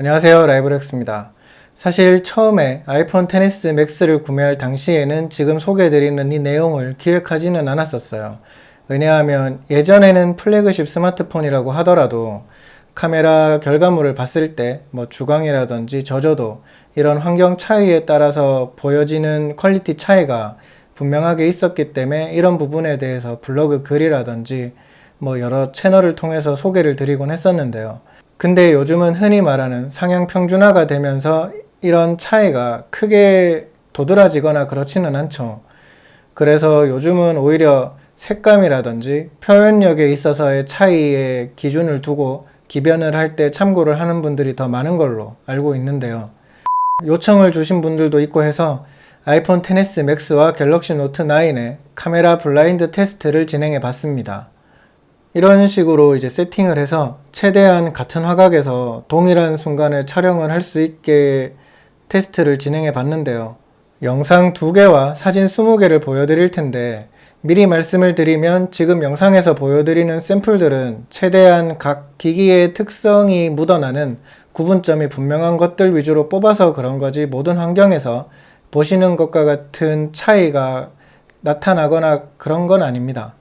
안녕하세요 라이브렉스입니다. 사실 처음에 아이폰 XS 맥스를 구매할 당시에는 지금 소개해드리는 이 내용을 기획하지는 않았었어요. 왜냐하면 예전에는 플래그십 스마트폰이라고 하더라도 카메라 결과물을 봤을 때 뭐 주광이라든지 저조도 이런 환경 차이에 따라서 보여지는 퀄리티 차이가 분명하게 있었기 때문에 이런 부분에 대해서 블로그 글이라든지 뭐 여러 채널을 통해서 소개를 드리곤 했었는데요. 근데 요즘은 흔히 말하는 상향 평준화가 되면서 이런 차이가 크게 도드라지거나 그렇지는 않죠. 그래서 요즘은 오히려 색감이라든지 표현력에 있어서의 차이의 기준을 두고 기변을 할 때 참고를 하는 분들이 더 많은 걸로 알고 있는데요. 요청을 주신 분들도 있고 해서 아이폰 XS 맥스와 갤럭시 노트 9의 카메라 블라인드 테스트를 진행해 봤습니다. 이런 식으로 이제 세팅을 해서 최대한 같은 화각에서 동일한 순간에 촬영을 할 수 있게 테스트를 진행해 봤는데요. 영상 2개와 사진 20개를 보여드릴 텐데 미리 말씀을 드리면 지금 영상에서 보여드리는 샘플들은 최대한 각 기기의 특성이 묻어나는 구분점이 분명한 것들 위주로 뽑아서 그런 거지 모든 환경에서 보시는 것과 같은 차이가 나타나거나 그런 건 아닙니다.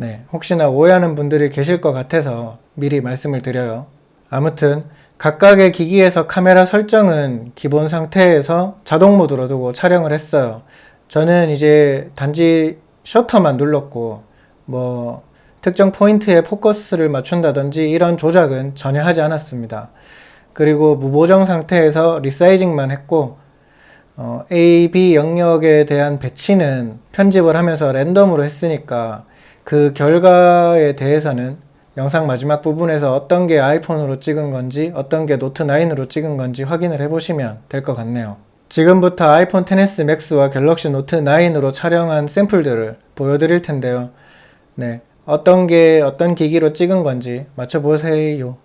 네, 혹시나 오해하는 분들이 계실 것 같아서 미리 말씀을 드려요. 아무튼 각각의 기기에서 카메라 설정은 기본 상태에서 자동 모드로 두고 촬영을 했어요. 저는 이제 단지 셔터만 눌렀고 뭐 특정 포인트에 포커스를 맞춘다든지 이런 조작은 전혀 하지 않았습니다. 그리고 무보정 상태에서 리사이징만 했고 어, A, B 영역에 대한 배치는 편집을 하면서 랜덤으로 했으니까 그 결과에 대해서는 영상 마지막 부분에서 어떤 게 아이폰으로 찍은 건지 어떤 게 노트 9으로 찍은 건지 확인을 해보시면 될 것 같네요. 지금부터 아이폰 XS 맥스와 갤럭시 노트 9으로 촬영한 샘플들을 보여드릴 텐데요. 네. 어떤 게 어떤 기기로 찍은 건지 맞춰보세요.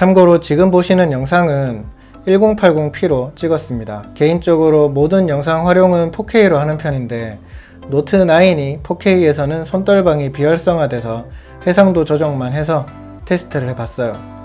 참고로 지금 보시는 영상은 1080p로 찍었습니다. 개인적으로 모든 영상 활용은 4K로 하는 편인데 노트 9이 4K에서는 손떨방이 비활성화돼서 해상도 조정만 해서 테스트를 해봤어요.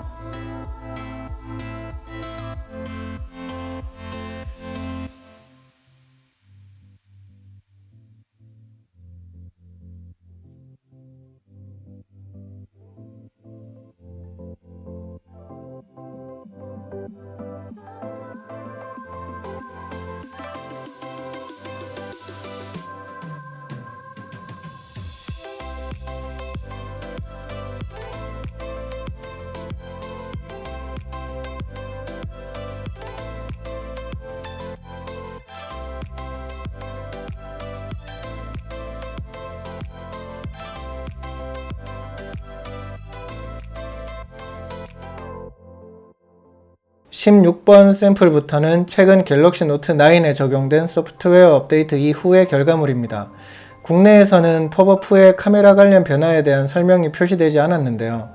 십육 번 샘플부터는 최근 갤럭시 노트 9에 적용된 소프트웨어 업데이트 이후의 결과물입니다. 국내에서는 팝업 후에 카메라 관련 변화에 대한 설명이 표시되지 않았는데요.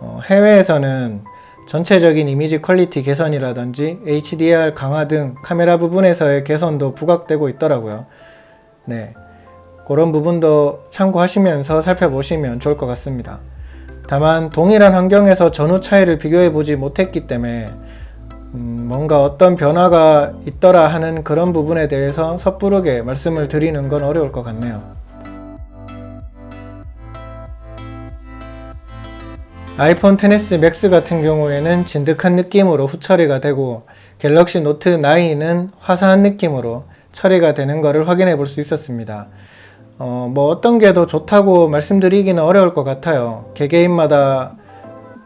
어, 해외에서는 전체적인 이미지 퀄리티 개선이라든지 HDR 강화 등 카메라 부분에서의 개선도 부각되고 있더라고요. 네. 그런 부분도 참고하시면서 살펴보시면 좋을 것 같습니다. 다만 동일한 환경에서 전후 차이를 비교해 보지 못했기 때문에 음, 뭔가 어떤 변화가 있더라 하는 그런 부분에 대해서 섣부르게 말씀을 드리는 건 어려울 것 같네요. 아이폰 XS 맥스 같은 경우에는 진득한 느낌으로 후처리가 되고 갤럭시 노트 9은 화사한 느낌으로 처리가 되는 것을 확인해 볼 수 있었습니다. 어, 뭐 어떤 게 더 좋다고 말씀드리기는 어려울 것 같아요. 개개인마다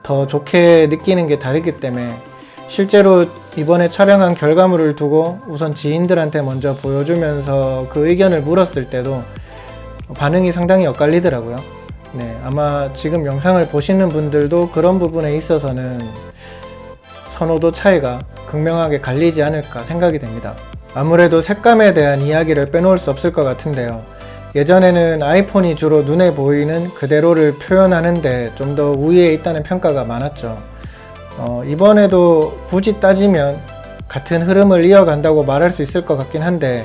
더 좋게 느끼는 게 다르기 때문에 실제로 이번에 촬영한 결과물을 두고 우선 지인들한테 먼저 보여주면서 그 의견을 물었을 때도 반응이 상당히 엇갈리더라고요. 네, 아마 지금 영상을 보시는 분들도 그런 부분에 있어서는 선호도 차이가 극명하게 갈리지 않을까 생각이 됩니다. 아무래도 색감에 대한 이야기를 빼놓을 수 없을 것 같은데요. 예전에는 아이폰이 주로 눈에 보이는 그대로를 표현하는데 좀 더 우위에 있다는 평가가 많았죠. 어, 이번에도 굳이 따지면 같은 흐름을 이어간다고 말할 수 있을 것 같긴 한데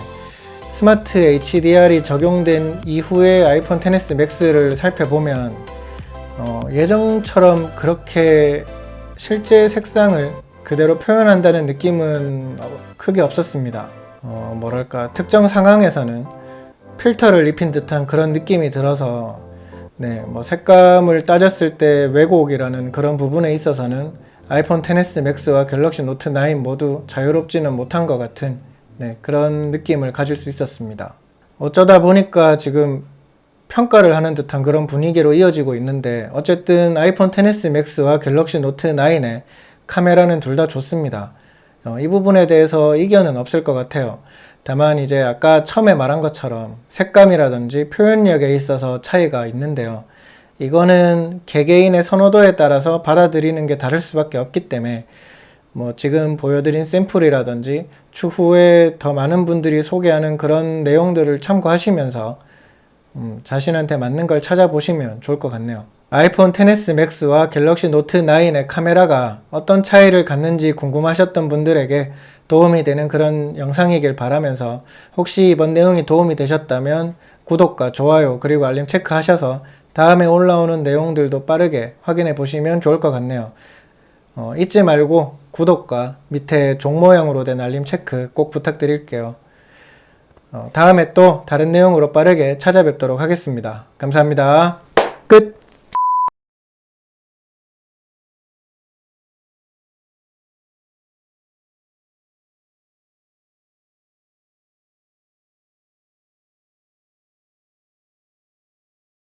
스마트 HDR이 적용된 이후의 아이폰 XS 맥스를 살펴보면 어, 예전처럼 그렇게 실제 색상을 그대로 표현한다는 느낌은 어, 크게 없었습니다. 어, 뭐랄까 특정 상황에서는 필터를 입힌 듯한 그런 느낌이 들어서 네, 뭐 색감을 따졌을 때 왜곡이라는 그런 부분에 있어서는 아이폰 XS 맥스와 갤럭시 노트 9 모두 자유롭지는 못한 것 같은 네, 그런 느낌을 가질 수 있었습니다. 어쩌다 보니까 지금 평가를 하는 듯한 그런 분위기로 이어지고 있는데 어쨌든 아이폰 XS 맥스와 갤럭시 노트 9의 카메라는 둘 다 좋습니다. 어, 이 부분에 대해서 이견은 없을 것 같아요. 다만 이제 아까 처음에 말한 것처럼 색감이라든지 표현력에 있어서 차이가 있는데요. 이거는 개개인의 선호도에 따라서 받아들이는 게 다를 수밖에 없기 때문에 뭐 지금 보여드린 샘플이라든지 추후에 더 많은 분들이 소개하는 그런 내용들을 참고하시면서 음, 자신한테 맞는 걸 찾아보시면 좋을 것 같네요. 아이폰 XS 맥스와 갤럭시 노트 9의 카메라가 어떤 차이를 갖는지 궁금하셨던 분들에게 도움이 되는 그런 영상이길 바라면서 혹시 이번 내용이 도움이 되셨다면 구독과 좋아요 그리고 알림 체크하셔서 다음에 올라오는 내용들도 빠르게 확인해 보시면 좋을 것 같네요. 어, 잊지 말고 구독과 밑에 종 모양으로 된 알림 체크 꼭 부탁드릴게요. 어, 다음에 또 다른 내용으로 빠르게 찾아뵙도록 하겠습니다. 감사합니다. 끝!